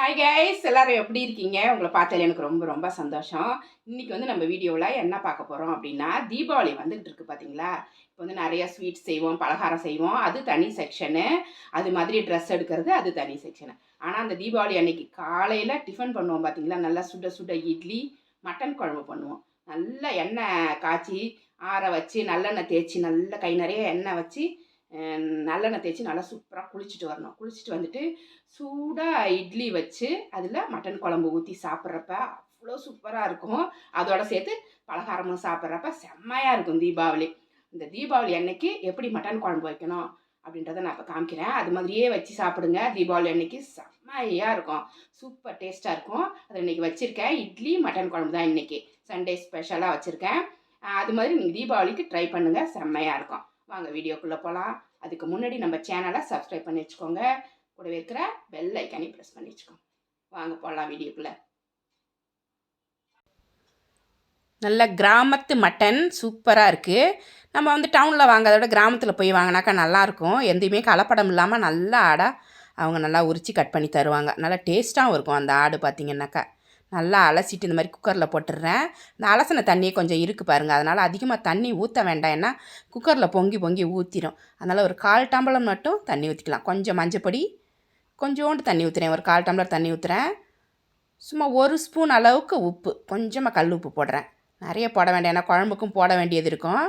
Hi guys எல்லோரும் எப்படி இருக்கீங்க? உங்களை பார்த்தாலே எனக்கு ரொம்ப ரொம்ப சந்தோஷம். இன்றைக்கி வந்து நம்ம வீடியோவில் என்ன பார்க்க போகிறோம் அப்படின்னா தீபாவளி வந்துகிட்டு இருக்குது பார்த்தீங்களா இப்போ வந்து நிறையா ஸ்வீட்ஸ் செய்வோம் பலகாரம் செய்வோம். அது தனி செக்ஷனு அது மாதிரி ட்ரெஸ் எடுக்கிறது அது தனி செக்ஷனு ஆனால் அந்த தீபாவளி அன்னைக்கு காலையில் டிஃபன் பண்ணுவோம் பார்த்தீங்களா நல்லா சுட சுட இட்லி மட்டன் குழம்பு பண்ணுவோம். நல்லா எண்ணெய் காய்ச்சி ஆற வச்சு நல்லெண்ணெய் தேய்ச்சி நல்ல கை நிறைய எண்ணெய் வச்சு நல்லெண்ணெய் தேய்ச்சி நல்லா சூப்பராக குளிச்சுட்டு வரணும். குளிச்சுட்டு வந்துட்டு சூடாக இட்லி வச்சு அதில் மட்டன் குழம்பு ஊற்றி சாப்பிட்றப்ப அவ்வளோ சூப்பராக இருக்கும். அதோட சேர்த்து பலகாரமும் சாப்பிட்றப்ப செம்மையாக இருக்கும் தீபாவளி. இந்த தீபாவளி அன்னைக்கு எப்படி மட்டன் குழம்பு வைக்கணும் அப்படின்றத நான் இப்போ காமிக்கிறேன். அது மாதிரியே வச்சு சாப்பிடுங்க. தீபாவளி அன்னைக்கு செம்மையாக இருக்கும். சூப்பர் டேஸ்ட்டாக இருக்கும். அது இன்னைக்கு வச்சுருக்கேன். இட்லி மட்டன் குழம்பு தான் இன்னைக்கு. சண்டே ஸ்பெஷலாக வச்சுருக்கேன். அது மாதிரி நீங்கள் தீபாவளிக்கு ட்ரை பண்ணுங்கள் செம்மையாக இருக்கும். வாங்க வீடியோக்குள்ளே போகலாம் அதுக்கு முன்னாடி நம்ம சேனலை சப்ஸ்கிரைப் பண்ணி வச்சுக்கோங்க. கூடவே இருக்கிற பெல் ஐக்கானே ப்ரெஸ் பண்ணி வச்சுக்கோங்க வாங்க போகலாம் வீடியோக்குள்ளே. நல்ல கிராமத்து மட்டன் சூப்பராக இருக்குது நம்ம வந்து டவுனில் வாங்கிறத விட கிராமத்தில் போய் வாங்கினாக்கா நல்லாயிருக்கும் எந்தையுமே கலப்படம் இல்லாமல் நல்லா ஆடாக அவங்க நல்லா உரித்து கட் பண்ணி தருவாங்க. நல்லா டேஸ்ட்டாகவும் இருக்கும் அந்த ஆடு பார்த்திங்கன்னாக்கா நல்லா அலசிட்டு இந்த மாதிரி குக்கரில் போட்டுடுறேன். இந்த அலசின தண்ணியே கொஞ்சம் இருக்குது பாருங்கள் அதனால் அதிகமாக தண்ணி ஊற்ற வேண்டாம். ஏன்னா குக்கரில் பொங்கி பொங்கி ஊற்றிடும் அதனால் ஒரு கால் டம்பளம் மட்டும் தண்ணி ஊற்றிக்கலாம் கொஞ்சம் மஞ்சப்பொடி கொஞ்சோண்டு தண்ணி ஊற்றுறேன் ஒரு கால் டம்ளர் தண்ணி ஊற்றுறேன் சும்மா ஒரு ஸ்பூன் அளவுக்கு உப்பு. கொஞ்சமாக கல் உப்பு போடுறேன். நிறைய போட வேண்டாம். ஏன்னா குழம்புக்கும் போட வேண்டியது இருக்கும்.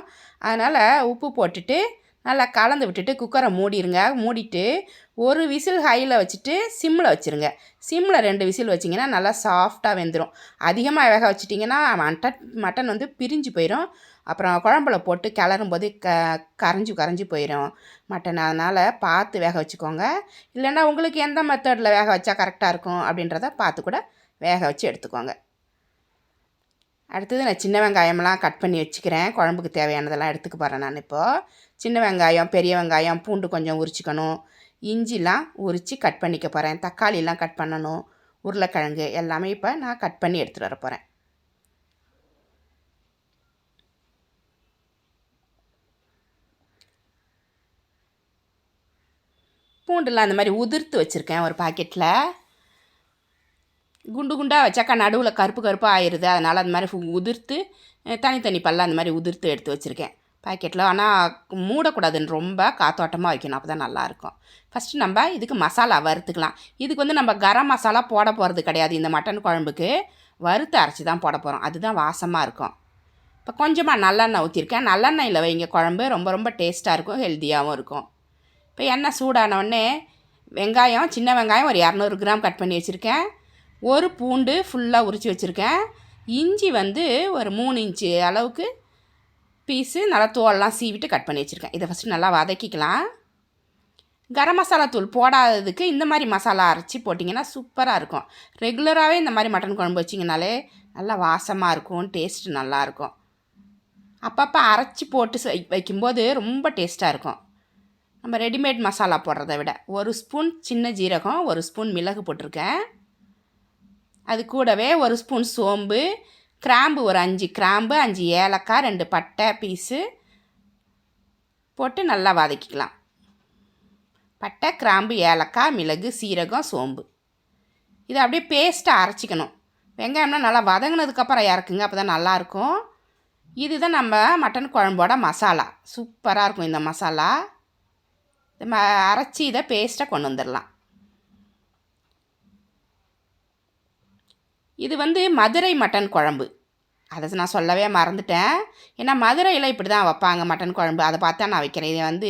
அதனால் உப்பு போட்டுட்டு நல்லா கலந்து விட்டுட்டு குக்கரை மூடிடுங்க மூடிட்டு ஒரு விசில் ஹையில் வச்சுட்டு சிம்மில் வச்சுருங்க. சிம்மில் ரெண்டு விசில் வச்சிங்கன்னா நல்லா சாஃப்டாக வெந்துடும் அதிகமாக வேக வச்சிட்டிங்கன்னா மட்டன் மட்டன் வந்து பிரிஞ்சு போயிடும் அப்புறம் குழம்புல போட்டு கிளறும் போது க கரைஞ்சி கரைஞ்சி போயிடும் மட்டன். அதனால் பார்த்து வேக வச்சுக்கோங்க. இல்லைன்னா உங்களுக்கு எந்த மெத்தடில் வேக வச்சா கரெக்டாக இருக்கும் அப்படின்றத பார்த்து கூட வேக வச்சு எடுத்துக்கோங்க. அடுத்தது நான் சின்ன வெங்காயம்லாம் கட் பண்ணி வச்சுக்கிறேன். குழம்புக்கு தேவையானதெல்லாம் எடுத்துக்க போகிறேன் நான் இப்போது சின்ன வெங்காயம் பெரிய வெங்காயம் பூண்டு கொஞ்சம் உரிச்சிக்கணும். இஞ்சிலாம் உரித்து கட் பண்ணிக்க போகிறேன் தக்காளிலாம் கட் பண்ணணும். உருளைக்கிழங்கு எல்லாமே இப்போ நான் கட் பண்ணி எடுத்துகிட்டு வர போகிறேன் பூண்டுலாம் அந்த மாதிரி உதிர்த்து வச்சுருக்கேன் ஒரு பாக்கெட்டில் குண்டு குண்டாக வச்சாக்கா நடுவில் கருப்பு கருப்பாக ஆயிடுது அதனால் அந்த மாதிரி உதிர்த்து தனித்தனி பல்ல அந்த மாதிரி உதிர்த்து எடுத்து வச்சுருக்கேன். பாக்கெட்டில் ஆனால் மூடக்கூடாதுன்னு ரொம்ப காத்தோட்டமாக வைக்கணும். அப்போ தான் நல்லாயிருக்கும். ஃபஸ்ட்டு நம்ம இதுக்கு மசாலா வறுத்துக்கலாம். இதுக்கு வந்து நம்ம கரம் மசாலா போட போகிறது கிடையாது. இந்த மட்டன் குழம்புக்கு வறுத்து அரைச்சி தான் போட போகிறோம் அதுதான் வாசமாக இருக்கும். இப்போ கொஞ்சமாக நல்லெண்ணெய் ஊற்றிருக்கேன் நல்லெண்ணெயில் வைங்க. குழம்பு ரொம்ப ரொம்ப டேஸ்ட்டாக இருக்கும். ஹெல்த்தியாகவும் இருக்கும். இப்போ எண்ணெய் சூடான உடனே வெங்காயம் சின்ன வெங்காயம் ஒரு இரநூறு கிராம் கட் பண்ணி வச்சுருக்கேன். ஒரு பூண்டு ஃபுல்லாக உரித்து வச்சுருக்கேன். இஞ்சி வந்து ஒரு மூணு இன்ச்சு அளவுக்கு பீஸு நல்லா தோலெலாம் சீவிட்டு கட் பண்ணி வச்சுருக்கேன். இதை ஃபஸ்ட்டு நல்லா வதக்கிக்கலாம். கரம் மசாலா தூள் போடாததுக்கு இந்த மாதிரி மசாலா அரைச்சி போட்டிங்கன்னா சூப்பராக இருக்கும். ரெகுலராகவே இந்த மாதிரி மட்டன் குழம்பு வச்சிங்கனாலே நல்லா வாசமாக இருக்கும் டேஸ்ட்டு நல்லாயிருக்கும் அப்பப்போ அரைச்சி போட்டு வைக்கும்போது ரொம்ப டேஸ்ட்டாக இருக்கும். நம்ம ரெடிமேட் மசாலா போடுறத விட ஒரு ஸ்பூன் சின்ன ஜீரகம் ஒரு ஸ்பூன் மிளகு போட்டிருக்கேன். அது கூடவே ஒரு ஸ்பூன் சோம்பு கிராம்பு ஒரு அஞ்சு கிராம்பு அஞ்சு ஏலக்காய் ரெண்டு பட்டை பீஸு போட்டு நல்லா வதக்கிக்கலாம். பட்டை கிராம்பு ஏலக்காய் மிளகு சீரகம் சோம்பு. இதை அப்படியே பேஸ்ட்டாக அரைச்சிக்கணும். வெங்காயம்னா நல்லா வதங்கினதுக்கப்புறம் இறக்குங்க அப்போ தான் நல்லாயிருக்கும். இதுதான் நம்ம மட்டன் குழம்போட மசாலா. சூப்பராக இருக்கும் இந்த மசாலா. நம்ம அரைச்சி இதை பேஸ்ட்டாக கொண்டு வந்துடலாம். இது வந்து மதுரை மட்டன் குழம்பு. அதை நான் சொல்லவே மறந்துட்டேன். ஏன்னா மதுரையில் இப்படி தான் வைப்பாங்க மட்டன் குழம்பு. அதை பார்த்தா நான் வைக்கிறேன். இதை வந்து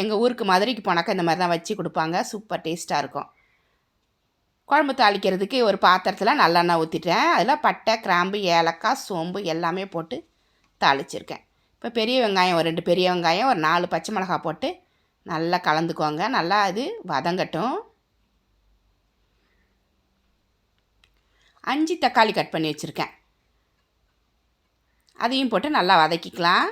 எங்கள் ஊருக்கு மதுரைக்கு போனாக்கா இந்த மாதிரி தான் வச்சு கொடுப்பாங்க. சூப்பர் டேஸ்ட்டாக இருக்கும். குழம்பு தாளிக்கிறதுக்கு ஒரு பாத்திரத்தில் நல்லெண்ணெய் ஊற்றிட்டேன் அதில் பட்டை கிராம்பு ஏலக்காய் சோம்பு எல்லாமே போட்டு தாளிச்சிருக்கேன். இப்போ பெரிய வெங்காயம் ஒரு ரெண்டு பெரிய வெங்காயம் ஒரு நாலு பச்சை மிளகாய் போட்டு நல்லா கலந்துக்கோங்க. நல்லா அது வதங்கட்டும். அஞ்சு தக்காளி கட் பண்ணி வச்சுருக்கேன். அதையும் போட்டு நல்லா வதக்கிக்கலாம்.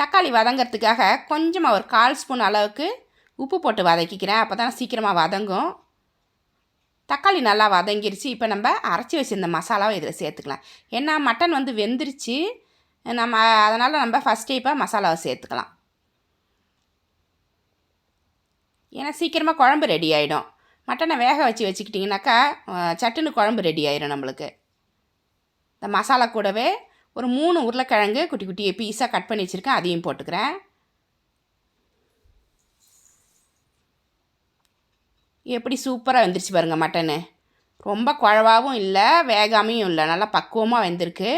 தக்காளி வதங்கிறதுக்காக கொஞ்சமாக ஒரு கால் ஸ்பூன் அளவுக்கு உப்பு போட்டு வதக்கிக்கிறேன். அப்போ தான் சீக்கிரமாக வதங்கும். தக்காளி நல்லா வதங்கிருச்சு. இப்போ நம்ம அரைச்சி வச்சிருந்த மசாலாவை இதில் சேர்த்துக்கலாம். ஏன்னா மட்டன் வந்து வெந்துருச்சு. நம்ம அதனால் நம்ம ஃபஸ்ட்டே இப்போ மசாலாவை சேர்த்துக்கலாம். ஏன்னா சீக்கிரமாக குழம்பு ரெடி ஆகிடும் மட்டனை வேக வச்சு வச்சுக்கிட்டிங்கனாக்கா சட்டுன்னு குழம்பு ரெடி ஆயிடும் நம்மளுக்கு. இந்த மசாலா கூடவே ஒரு மூணு உருளைக்கிழங்கு குட்டி குட்டி பீஸாக கட் பண்ணி வச்சுருக்கேன். அதையும் போட்டுக்கிறேன். எப்படி சூப்பராக வெந்துருச்சு பாருங்கள் மட்டனு. ரொம்ப குழவாகவும் இல்லை வேகாமையும் இல்லை. நல்லா பக்குவமாக வெந்திருக்கு.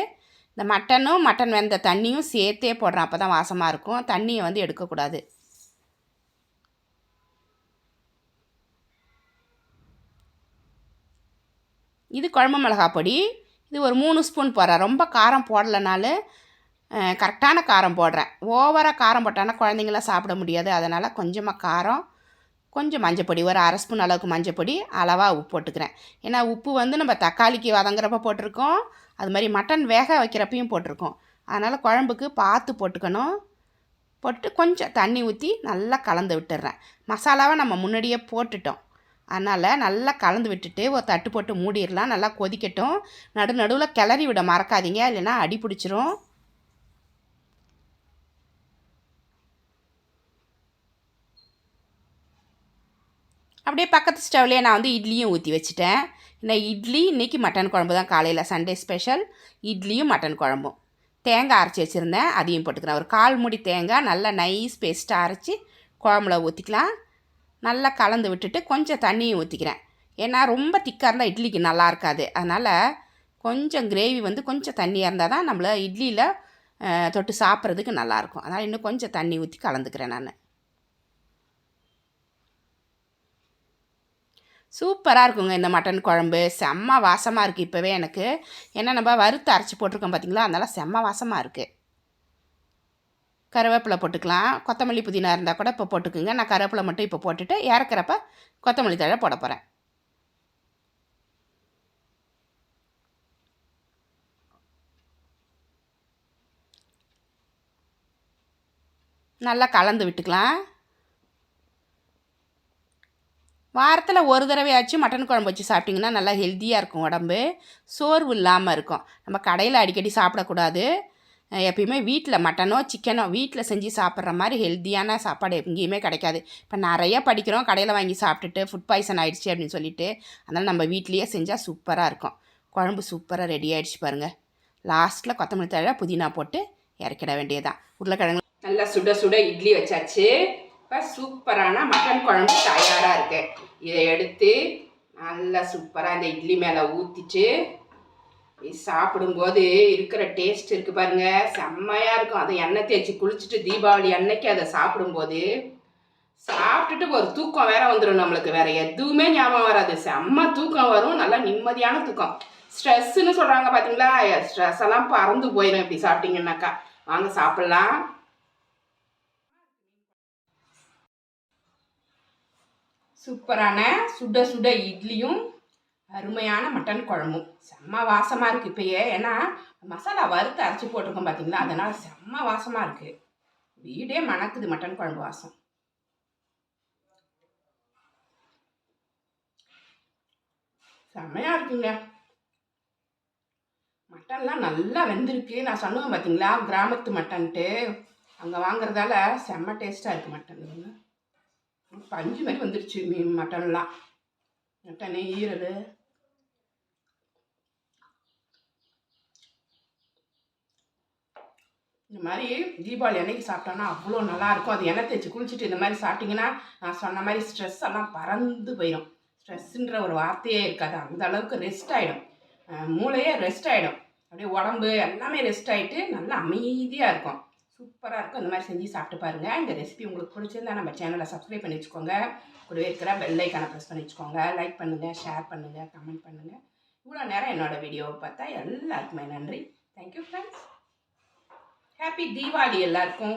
இந்த மட்டனும் மட்டன் வெந்த தண்ணியும் சேர்த்தே போடுறேன். அப்போ தான் வாசமாக இருக்கும். தண்ணியை வந்து எடுக்கக்கூடாது. இது குழம்பு மிளகாய் பொடி. இது ஒரு மூணு ஸ்பூன் போடுறேன். ரொம்ப காரம் போடலைனாலும் கரெக்டான காரம் போடுறேன். ஓவராக காரம் போட்டானா குழந்தைங்களாம் சாப்பிட முடியாது. அதனால் கொஞ்சமாக காரம் கொஞ்சம் மஞ்சப்பொடி ஒரு அரை ஸ்பூன் அளவுக்கு மஞ்சப்பொடி அளவாக உப்பு போட்டுக்கிறேன். ஏன்னா உப்பு வந்து நம்ம தக்காளிக்கு வதங்குறப்ப போட்டிருக்கோம். அது மாதிரி மட்டன் வேக வைக்கிறப்பையும் போட்டிருக்கோம். அதனால் குழம்புக்கு பார்த்து போட்டுக்கணும். போட்டு கொஞ்சம் தண்ணி ஊற்றி நல்லா கலந்து விட்டுடுறேன் மசாலாவை நம்ம முன்னாடியே போட்டுட்டோம். அதனால் நல்லா கலந்து விட்டுட்டு ஒரு தட்டு போட்டு மூடிடலாம். நல்லா கொதிக்கட்டும். நடு நடுவில் கிளறி விட மறக்காதீங்க. இல்லைன்னா அடி பிடிச்சிரும். அப்படியே பக்கத்து ஸ்டவ்லேயே நான் வந்து இட்லியும் ஊற்றி வச்சுட்டேன். நான் இட்லி இன்றைக்கி மட்டன் குழம்பு தான் காலையில். Sunday special. இட்லியும் மட்டன் குழம்பும். தேங்காய் அரைச்சி வச்சுருந்தேன். அதையும் போட்டுக்கிறேன். ஒரு கால் மூடி தேங்காய் நல்லா நைஸ் பேஸ்ட்டாக அரைச்சி குழம்புல ஊற்றிக்கலாம் நல்லா கலந்து விட்டுட்டு கொஞ்சம் தண்ணியும் ஊற்றிக்கிறேன் ஏன்னா ரொம்ப திக்காக இருந்தால் இட்லிக்கு நல்லா இருக்காது. அதனால் கொஞ்சம் கிரேவி வந்து கொஞ்சம் தண்ணியாக இருந்தால் தான் நம்மளை இட்லியில் தொட்டு சாப்பிட்றதுக்கு நல்லாயிருக்கும் அதனால் இன்னும் கொஞ்சம் தண்ணி ஊற்றி கலந்துக்கிறேன் நான். சூப்பராக இருக்குங்க இந்த மட்டன் குழம்பு. செம்ம வாசமாக இருக்குது இப்போவே எனக்கு. ஏன்னா நம்ம வறுத்து அரைச்சி போட்டிருக்கோம் பார்த்தீங்களா அதனால் செம்ம வாசமாக இருக்குது கருவேப்பிலை போட்டுக்கலாம். கொத்தமல்லி புதினா இருந்தால் கூட இப்போ போட்டுக்குங்க. நான் கருவேப்பிலை மட்டும் இப்போ போட்டுட்டு இறக்குறப்ப கொத்தமல்லி தழை போட போகிறேன் நல்லா கலந்து விட்டுக்கலாம். வாரத்தில் ஒரு தடவையாச்சும் மட்டன் குழம்பு வச்சு சாப்பிட்டிங்கன்னா நல்லா ஹெல்த்தியாக இருக்கும் உடம்பு. சோர்வு இல்லாமல் இருக்கும். நம்ம கடையில் அடிக்கடி சாப்பிடக்கூடாது. எப்பயுமே வீட்டில் மட்டனோ சிக்கனோ வீட்டில் செஞ்சு சாப்பிட்ற மாதிரி ஹெல்த்தியான சாப்பாடு எங்கேயுமே கிடைக்காது. இப்போ நிறைய படிக்கிறோம் கடையில் வாங்கி சாப்பிட்டுட்டு ஃபுட் பாய்சன் ஆகிடுச்சி அப்படின்னு சொல்லிட்டு அதனால் நம்ம வீட்லேயே செஞ்சால் சூப்பராக இருக்கும். குழம்பு சூப்பராக ரெடி ஆகிடுச்சு பாருங்கள் லாஸ்ட்டில் கொத்தமல்லி தழை புதினா போட்டு இறக்கிட வேண்டியதுதான். உருளைக்கிழங்கு நல்லா சுட சுட இட்லி வச்சாச்சு. இப்போ சூப்பரான மட்டன் குழம்பு தயாராக இருக்கு. இதை எடுத்து நல்லா சூப்பராக இந்த இட்லி மேலே ஊற்றிட்டு சாப்பிடும்போது இருக்கிற டேஸ்ட் இருக்கு பாருங்க. செம்மையா இருக்கும். அதை எண்ணெய் தேய்ச்சி குளிச்சுட்டு தீபாவளி அன்னைக்கு அதை சாப்பிடும்போது சாப்பிட்டுட்டு ஒரு தூக்கம் வேற வந்துடும் நம்மளுக்கு. வேற எதுவுமே ஞாபகம் வராது. செம்ம தூக்கம் வரும். நல்லா நிம்மதியான தூக்கம். ஸ்ட்ரெஸ்ஸுன்னு சொல்றாங்க பாத்தீங்களா? ஸ்ட்ரெஸ் எல்லாம் பறந்து போயிடும் இப்படி சாப்பிட்டீங்கன்னாக்கா. வாங்க சாப்பிடலாம். சூப்பரான சுட சுட இட்லியும் அருமையான மட்டன் குழம்பும். செம்ம வாசமாக இருக்குது இப்போயே. ஏன்னா மசாலா வறுத்து அரைச்சி போட்டிருக்கோம் பார்த்தீங்களா அதனால் செம்ம வாசமாக இருக்குது வீடே மணக்குது மட்டன் குழம்பு வாசம். செம்மையாக இருக்குங்க. மட்டன்லாம் நல்லா வெந்திருக்கு. நான் சொன்னேன் பார்த்தீங்களா கிராமத்து மட்டன்ட்டு. அங்கே வாங்குறதால செம்ம டேஸ்ட்டாக இருக்குது மட்டன். பஞ்சு மாதிரி வந்துருச்சு மீன் மட்டன்லாம். மட்டன் ஈரல். இந்த மாதிரி தீபாவளி அன்னைக்கு சாப்பிட்டோன்னா அவ்வளோ நல்லாயிருக்கும் அது எண்ணெய் தேய்ச்சி குளிச்சுட்டு இந்த மாதிரி சாப்பிட்டிங்கன்னா நான் சொன்ன மாதிரி ஸ்ட்ரெஸ் எல்லாம் பறந்து போயிடும் ஸ்ட்ரெஸ்ஸுன்ற ஒரு வார்த்தையே இருக்காது. அந்த அளவுக்கு ரெஸ்ட் ஆகிடும் மூளையே ரெஸ்ட் ஆகிடும் அப்படியே உடம்பு எல்லாமே ரெஸ்ட் ஆகிட்டு நல்லா அமைதியாக இருக்கும். சூப்பராக இருக்கும். இந்த மாதிரி செஞ்சு சாப்பிட்டு பாருங்கள் இந்த ரெசிபி உங்களுக்கு பிடிச்சிருந்தா நம்ம சேனலை சப்ஸ்கிரைப் பண்ணி வச்சுக்கோங்க. கூடவே இருக்கிற பெல்லைக்கான ப்ரெஸ் பண்ணி வச்சுக்கோங்க. லைக் பண்ணுங்கள் ஷேர் பண்ணுங்கள் கமெண்ட் பண்ணுங்கள் இவ்வளோ நேரம் என்னோடய வீடியோவை பார்த்தா எல்லாருக்குமே நன்றி. தேங்க்யூ ஃப்ரெண்ட்ஸ் ஹாப்பி தீபாவளி எல்லாருக்கும்